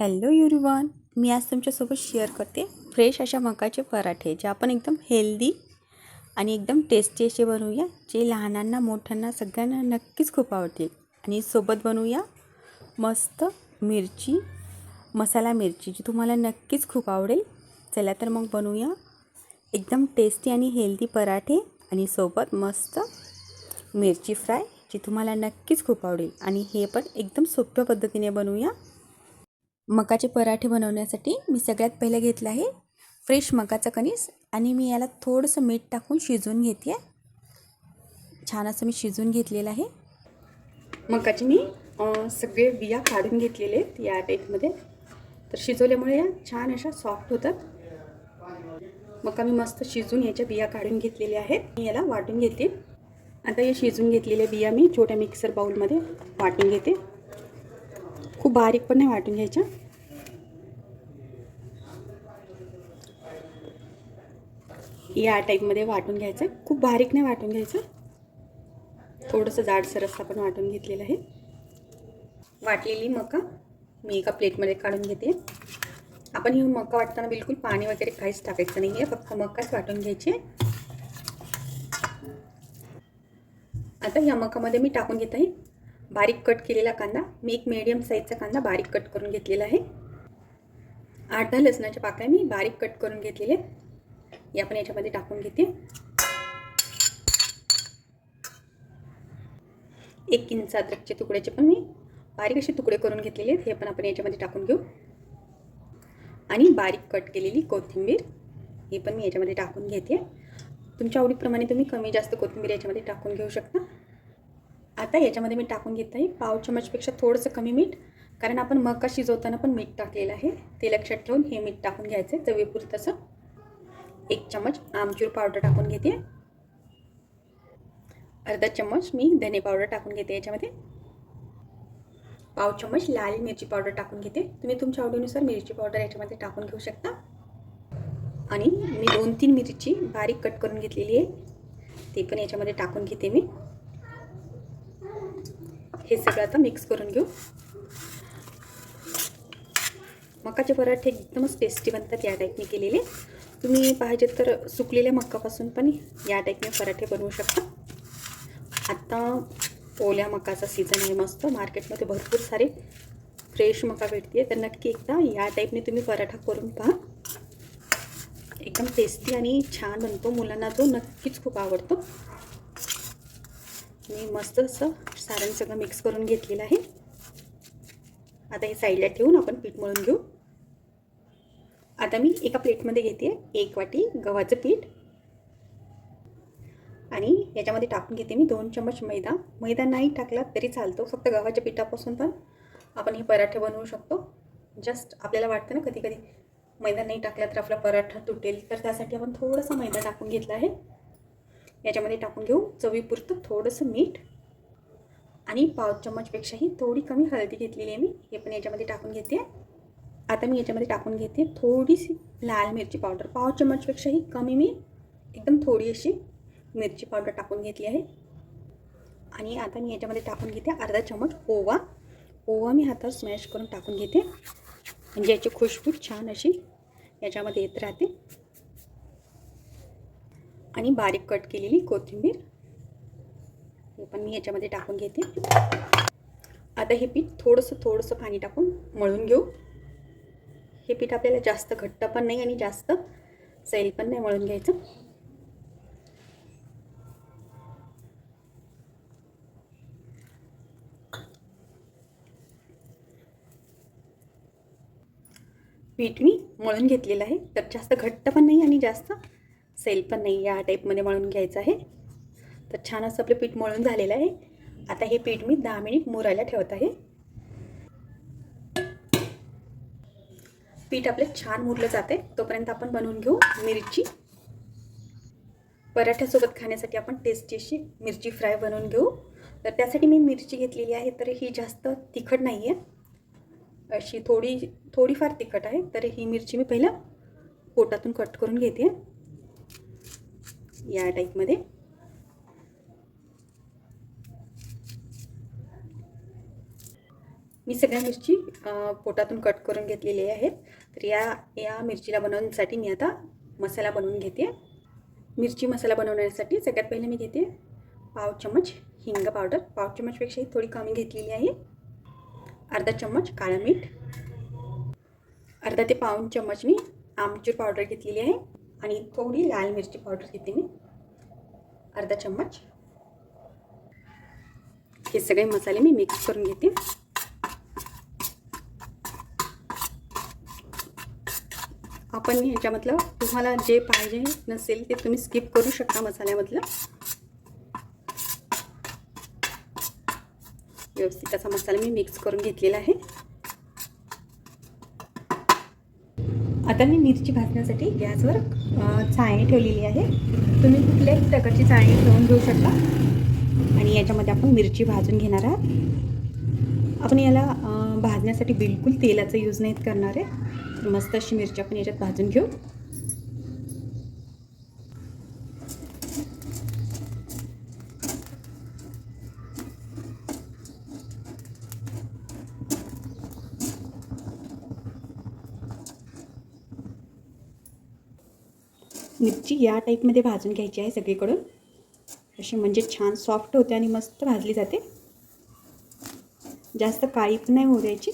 Hello युरिवन मी आज तुमच्यासोबत share करते फ्रेश अशा मकाचे पराठे जे आपण एकदम हेल्दी आणि एकदम टेस्टी असे बनवूया जे लहानांना मोठ्यांना सगळ्यांना नक्कीच खूप आवडतील. आणि सोबत बनवूया मस्त मिरची मसाला मिरची जी तुम्हाला नक्कीच खूप आवडेल. चला तर मग बनवूया एकदम टेस्टी आणि हेल्दी पराठे आणि सोबत मस्त मिरची फ्राय जी तुम्हाला नक्कीच खूप आवडेल. आणि हे पण एकदम सोप्या पद्धतीने बनवूया. मकाचे पराठे बनवण्यासाठी मी सगळ्यात पहिलं घेतलं आहे फ्रेश मकाचा कणीस आणि मी याला थोडंसं मीठ टाकून शिजवून घेते. छान असं मी शिजवून घेतलेलं आहे. मकाचे मी सगळे बिया काढून घेतलेले आहेत या टाईपमध्ये तर शिजवल्यामुळे या छान अशा सॉफ्ट होतात. मका मी मस्त शिजून याच्या बिया काढून घेतलेल्या आहेत. मी याला वाटून घेते. आता या शिजून घेतलेल्या बिया मी छोट्या मिक्सर बाऊलमध्ये वाटून घेते. खूप बारीक पण नाही वाटून घ्यायच्या. या टाईपमध्ये वाटून घ्यायचं. खूप बारीक नाही वाटून घ्यायचं. थोडंसं जाडसर असं आपण वाटून घेतलेलं आहे. वाटलेली मका मी एका प्लेटमध्ये काढून घेते. आपण ही मका वाटताना बिलकुल पाणी वगैरे काहीच टाकायचं नाही आहे फक्त मकाच वाटून घ्यायची. आता या मकामध्ये मी टाकून घेत आहे बारीक कट केलेला कांदा. मी एक मीडियम साईजचा कांदा बारीक कट करून घेतलेला आहे. आठ दहा लसणाच्या पाकळ्या मी बारीक कट करून घेतलेले. हे आपण याच्यामध्ये टाकून घेते. एक इंच अद्रकच्या तुकड्याचे पण मी बारीक असे तुकडे करून घेतलेले आहेत. हे पण आपण याच्यामध्ये टाकून घेऊ. आणि बारीक कट केलेली कोथिंबीर हे पण मी याच्यामध्ये टाकून घेते. तुमच्या आवडीप्रमाणे तुम्ही कमी जास्त कोथिंबीर याच्यामध्ये टाकून घेऊ शकता. आता याच्यामध्ये मी टाकून घेत आहे पाव चमचपेक्षा थोडंसं कमी मीठ कारण आपण मका शिजवताना पण मीठ टाकलेलं आहे. ते लक्षात ठेवून हे मीठ टाकून घ्यायचं आहे. चवीपुरतं तसं एक चम्मच आमचूर पावडर टाकून घेते. अर्धा चम्मच मी धने पावडर टाकून घेते याच्यामध्ये. पाव चम्मच लाल मिरची पावडर टाकून घेते. तुम्ही तुमच्या आवडीनुसार मिरची पावडर याच्यामध्ये टाकून घेऊ शकता. आणि मी दोन तीन मिरची बारीक कट करून घेतलेली आहे. ते पण याच्यामध्ये टाकून घेते मी. हे सगळं आता मिक्स करून घेऊ. मकाचे पराठे एकदमच टेस्टी बनतात या टाईपने केलेले. तुम्ही पाहिजे तर सुकलेल्या मक्कापासून पण या टाईपने पराठे बनवू शकता. आत्ता ओल्या मकाचा सीझन आहे मस्त. मार्केटमध्ये भरपूर सारे फ्रेश मका भेटते तर नक्की एकदा या टाईपने तुम्ही पराठा करून पहा. एकदम टेस्टी आणि छान बनतो. मुलांना तो नक्कीच खूप आवडतो. मी मस्त असं सारण सगळं मिक्स करून घेतलेलं आहे. आता हे साईडला ठेवून आपण पीठ मळून घेऊ. आता मी एका प्लेटमध्ये घेते एक वाटी गव्हाचं पीठ. आणि याच्यामध्ये टाकून घेते मी दोन चम्मच मैदा. मैदा नाही टाकला तरी चालतो फक्त गव्हाच्या पिठापासून पण आपण हे पराठे बनवू शकतो. जस्ट आपल्याला वाटतं ना कधी कधी मैदा नाही टाकला तर आपला पराठा तुटेल तर त्यासाठी आपण थोडंसं मैदा टाकून घेतला आहे. याच्यामध्ये टाकून घेऊ चवीपुरतं थोडंसं मीठ. आणि पाव चम्मचपेक्षाही थोडी कमी हळदी घेतलेली आहे मी हे पण याच्यामध्ये टाकून घेते. आता मी याच्यामध्ये टाकून घेते थोडीशी लाल मिरची पावडर. पाव चम्मचपेक्षाही कमी मी एकदम थोडी अशी मिरची पावडर टाकून घेतली आहे. आणि आता मी याच्यामध्ये टाकून घेते अर्धा चम्मच ओवा. ओवा मी हातावर स्मॅश करून टाकून घेते. म्हणजे याची खुशबू छान अशी याच्यामध्ये येत राहते. आणि बारीक कट केलेली कोथिंबीर. हे पण मी याच्यामध्ये टाकून घेते. आता हे पीठ थोडंसं थोडंसं पाणी टाकून मळून घेऊ. हे पीठ आपल्याला जास्त घट्ट पण नाही आणि जास्त सैल पण नाही मळून घ्यायचं. पीठ मी मळून घेतलेलं आहे तर जास्त घट्ट पण नाही आणि जास्त सैल पण नाही या टाईपमध्ये मळून घ्यायचं आहे. तर छान असं आपलं पीठ मळून झालेलं आहे. आता हे पीठ मी दहा मिनिट मुरायला ठेवत आहे. पीठ आपले छान मुरलं जाते. तोपर्यंत आपण बनवून घेऊ मिरची. पराठ्यासोबत खाण्यासाठी आपण टेस्टी अशी मिरची फ्राय बनवून घेऊ. तर त्यासाठी मी मिरची घेतलेली आहे तर ही जास्त तिखट नाही आहे अशी थोडी थोडीफार तिखट आहे तर ही मिरची मी पहिलं पोटातून कट करून घेते. या टाईपमध्ये मी सगळ्या मिरची पोटातून कट करून घेतलेली आहेत. तर या या मिरचीला बनवण्यासाठी मी आता मसाला बनवून घेते. मिरची मसाला बनवण्यासाठी सगळ्यात पहिले मी घेते पाव चम्मच हिंग पावडर. पाव चम्मचपेक्षाही थोडी कमी घेतलेली आहे. अर्धा चम्मच काळं मीठ. अर्धा ते पाऊन चम्मच मी आमचूर पावडर घेतलेली आहे. आणि थोडी लाल मिरची पावडर घेते मी. अर्धा चम्मच. हे सगळे मसाले मी मिक्स करून घेते. आपण ह्याच्यामधलं तुम्हाला जे पाहिजे नसेल ते तुम्ही स्किप करू शकता मसाल्यामधलं. व्यवस्थित असा मसाला मी मिक्स करून घेतलेला आहे. आता मी मिरची भाजण्यासाठी गॅसवर चाळणी ठेवलेली आहे. तुम्ही कुठल्याही प्रकारची चाळणी ठेवून घेऊ शकता. आणि याच्यामध्ये आपण मिरची भाजून घेणार आहात. आपण याला भाजण्यासाठी बिलकुल तेलाचा यूज नाहीत करणार आहे. मस्त अशी मिरची आपण याच्यात भाजून घेऊ. मिरची या टाईपमध्ये भाजून घ्यायची आहे सगळीकडून. अशी म्हणजे छान सॉफ्ट होते आणि मस्त भाजली जाते. जास्त काळी पण नाही होऊ द्यायची.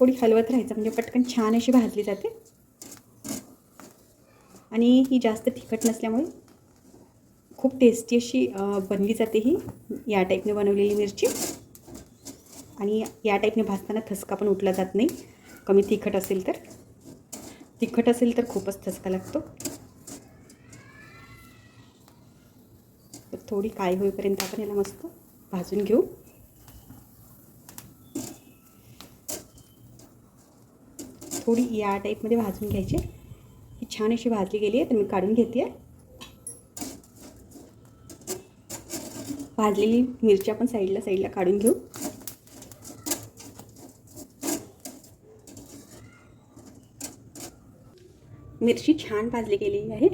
थोडी हलवत राहायचं म्हणजे पटकन छान अशी भाजली जाते. आणि ही जास्त तिखट नसल्यामुळे खूप टेस्टी अशी बनली जाते ही या टाईपने बनवलेली मिरची. आणि या टाईपने भाजताना ठसका पण उठला जात नाही. कमी तिखट असेल तर. तिखट असेल तर खूपच ठसका लागतो. तर थोडी काय होईपर्यंत आपण याला मस्त भाजून घेऊ. थोडी या टाईपमध्ये भाजून घ्यायची. ही छान अशी भाजली गेली आहे तर मी काढून घेते. भाजलेली मिरची आपण साईडला साईडला काढून घेऊ. मिरची छान भाजली गेलेली आहे.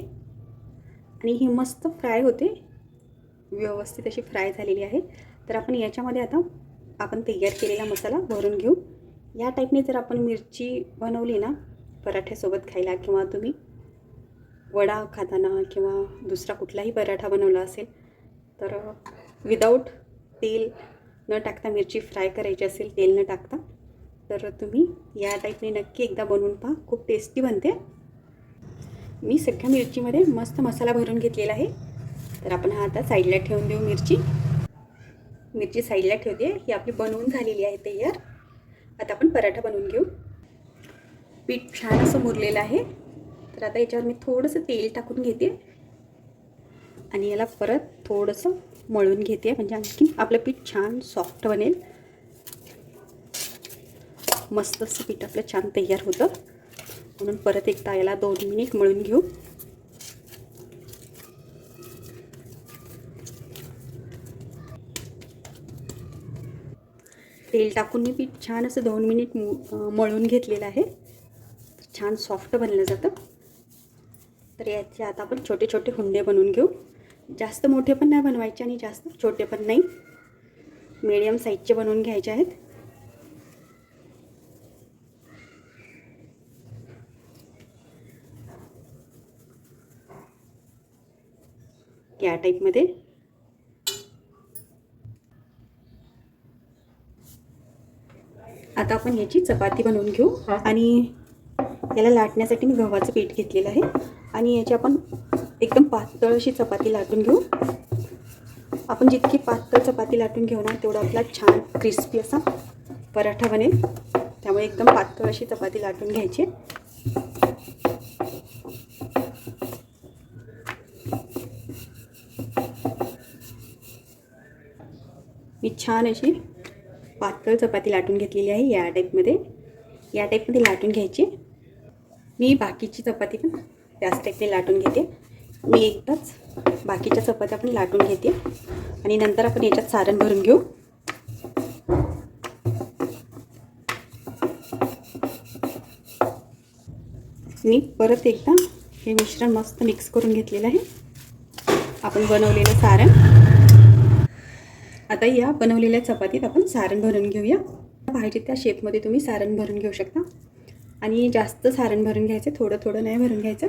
आणि ही मस्त फ्राय होते. व्यवस्थित अशी फ्राय झालेली आहे. तर आपण याच्यामध्ये आता आपण तयार केलेला मसाला भरून घेऊ. या टाईपने जर आपण मिरची बनवली ना पराठ्यासोबत खायला किंवा तुम्ही वडा खाताना किंवा दुसरा कुठलाही पराठा बनवला असेल तर विदाऊट तेल न टाकता मिरची फ्राय करायची असेल तेल न टाकता तर तुम्ही या टाईपने नक्की एकदा बनवून पहा. खूप टेस्टी बनते. मी सगळ्या मिरचीमध्ये मस्त मसाला भरून घेतलेला आहे. तर आपण हा आता साईडला ठेवून देऊ मिरची. मिरची साईडला ठेवते. ही आपली बनवून झालेली आहे तयार. आता आपण पराठा बनवून घेऊ. पीठ छान असं मुरलेलं आहे. तर आता याच्यावर मी थोडंसं तेल टाकून घेते. आणि याला परत थोडंसं मळून घेते. म्हणजे आणखी आपलं पीठ छान सॉफ्ट बनेल. मस्त असं पीठ आपलं छान तयार होतं. म्हणून परत एकदा याला दोन मिनिट मळून घेऊ. तेल टाकून मी पीठ छान असं दोन मिनिट मळून घेतलेलं आहे. छान सॉफ्ट बनलं जातं. तर याचे आता आपण छोटे छोटे हुंडे बनवून घेऊ. जास्त मोठे पण नाही बनवायचे आणि जास्त छोटे पण नाही. मीडियम साईजचे बनवून घ्यायचे आहेत. या टाईपमध्ये आता आपण याची चपाती बनवून घेऊ. आणि याला लाटण्यासाठी मी गव्हाचं पीठ घेतलेलं आहे. आणि याची आपण एकदम पातळ अशी चपाती लाटून घेऊ. आपण जितकी पातळ चपाती लाटून घेऊ ना तेवढा आपला छान क्रिस्पी असा पराठा बनेल. त्यामुळे एकदम पातळ अशी चपाती लाटून घ्यायची. मी छान अशी पातळ चपाती लाटून घेतलेली आहे या टाईपमध्ये या टाईपमध्ये लाटून घ्यायची. मी बाकीची चपाती पण त्याच टाईपने लाटून घेते. मी एकदाच बाकीच्या चपात्या पण लाटून घेते. आणि नंतर आपण याच्यात सारण भरून घेऊ. मी परत एकदा हे मिश्रण मस्त मिक्स करून घेतलेलं आहे. आपण बनवलेलं सारण. आता या बनवलेल्या चपातीत आपण सारण भरून घेऊया. पाहिजे त्या शेपमध्ये तुम्ही सारण भरून घेऊ शकता. आणि जास्त सारण भरून घ्यायचं थोडं थोडं नाही भरून घ्यायचं.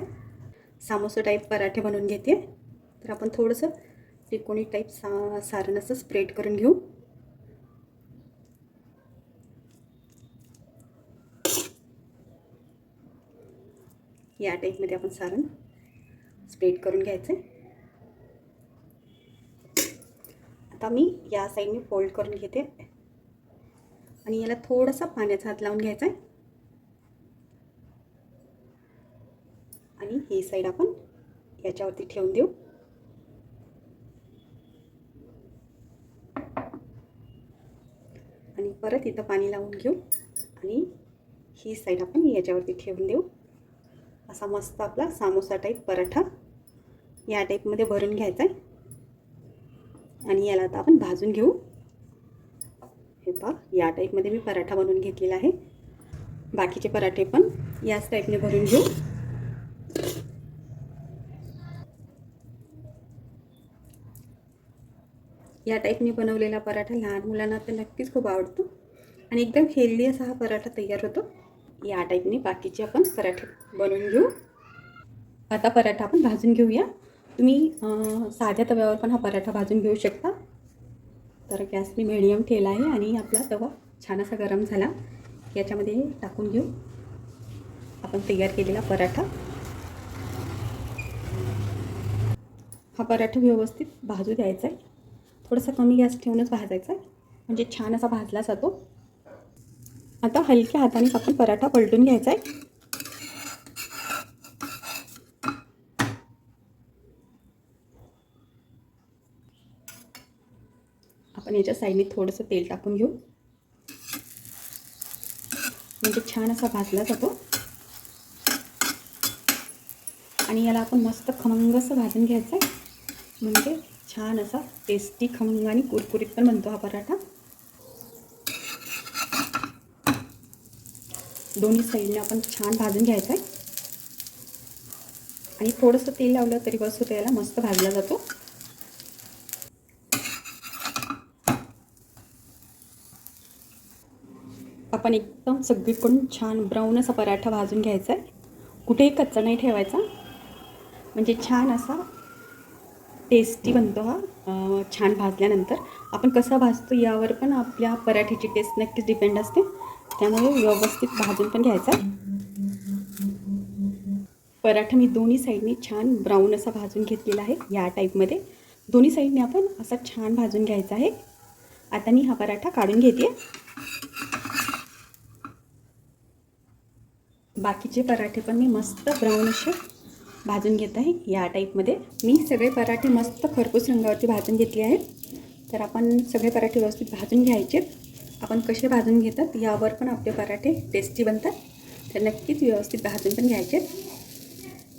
सामोसं टाईप पराठे बनवून घेते. तर आपण थोडंसं त्रिकोणी टाईप सा सारण असं स्प्रेड करून घेऊ. या टाईपमध्ये आपण सारण स्प्रेड करून घ्यायचं आहे आता मी या साईडने फोल्ड करून घेते. आणि याला थोडासा पाण्याचा हात लावून घ्यायचा आहे. आणि ही साईड आपण याच्यावरती ठेवून देऊ. आणि परत इथं पाणी लावून घेऊ. आणि ही साईड आपण याच्यावरती ठेवून देऊ. असा मस्त आपला सामोसा टाईप पराठा या टाईपमध्ये भरून घ्यायचा आहे. आणि याला आता आपण भाजून घेऊ. हे पहा या टाईपमध्ये मी पराठा बनवून घेतलेला आहे. बाकीचे पराठे पण याच टाईपने भरून घेऊ. या टाईपने बनवलेला पराठा लहान मुलांना तर नक्कीच खूप आवडतो. आणि एकदम हेल्दी असा हा पराठा तयार होतो. या टाईपने बाकीचे आपण पराठे बनवून घेऊ. आता पराठा आपण भाजून घेऊया. तुम्ही साध्या तव्यावर पण हा पराठा भाजून घेऊ शकता. तर गॅस मी मिडियम ठेवला आहे आणि आपला तवा छान असा गरम झाला. याच्यामध्ये टाकून घेऊ. आपण तयार केलेला पराठा. हा पराठा व्यवस्थित भाजू द्यायचा आहे थोडासा कमी गॅस ठेवूनच भाजायचा आहे म्हणजे छान असा भाजला जातो. आता हलक्या हाताने आपण पराठा पलटून घ्यायचा आहे आपण याच्या साईडने थोडंसं तेल टाकून घेऊ. म्हणजे छान असा भाजला जातो. आणि याला आपण मस्त खमंग असं भाजून घ्यायचं आहे म्हणजे छान असा टेस्टी खमंग आणि कुरकुरीत पण बनतो हा पराठा. दोन्ही साईडने आपण छान भाजून घ्यायचं आहे आणि थोडंसं तेल लावलं तरी बस होतं याला. मस्त भाजला जातो. आपण एकदम सगळीकडून छान ब्राऊन असा पराठा भाजून घ्यायचा आहे. कुठेही कच्चा नाही ठेवायचा. म्हणजे छान असा टेस्टी बनतो हा. छान भाजल्यानंतर. आपण कसा भाजतो यावर पण आपल्या पराठ्याची टेस्ट नक्कीच डिपेंड असते. त्यामुळे व्यवस्थित भाजून पण घ्यायचा. पराठा मी दोन्ही साईडने छान ब्राऊन असा भाजून घेतलेला आहे या टाईपमध्ये दोन्ही साईडने आपण असा छान भाजून घ्यायचा आहे. आता मी हा पराठा काढून घेते. बाकीचे पराठे पण मी मस्त ब्राऊन असे भाजून घेत आहे. या टाईपमध्ये मी सगळे पराठे मस्त खरपूस रंगावरती भाजून घेतले आहेत. तर आपण सगळे पराठे व्यवस्थित भाजून घ्यायचे. आपण कसे भाजून घेतात यावर पण आपले पराठे टेस्टी बनतात. तर नक्कीच व्यवस्थित भाजून पण घ्यायचे.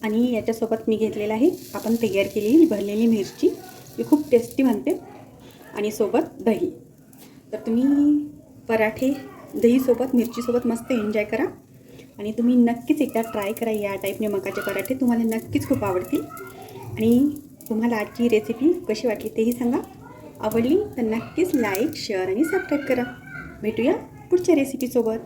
आणि याच्यासोबत मी घेतलेलं आहे आपण तयार केलेली भरलेली मिरची. ही खूप टेस्टी बनते. आणि सोबत दही. तर तुम्ही पराठे दहीसोबत मिरचीसोबत मस्त एन्जॉय करा. आणि तुम्ही नक्कीच एकदा ट्राय करा या टाईपने मकाचे पराठे. तुम्हाला नक्कीच खूप आवडतील. आणि तुम्हाला आजची रेसिपी कशी वाटली तेही सांगा. आवडली तर नक्कीच लाईक शेअर आणि सबस्क्राईब करा. भेटूया पुढच्या रेसिपीसोबत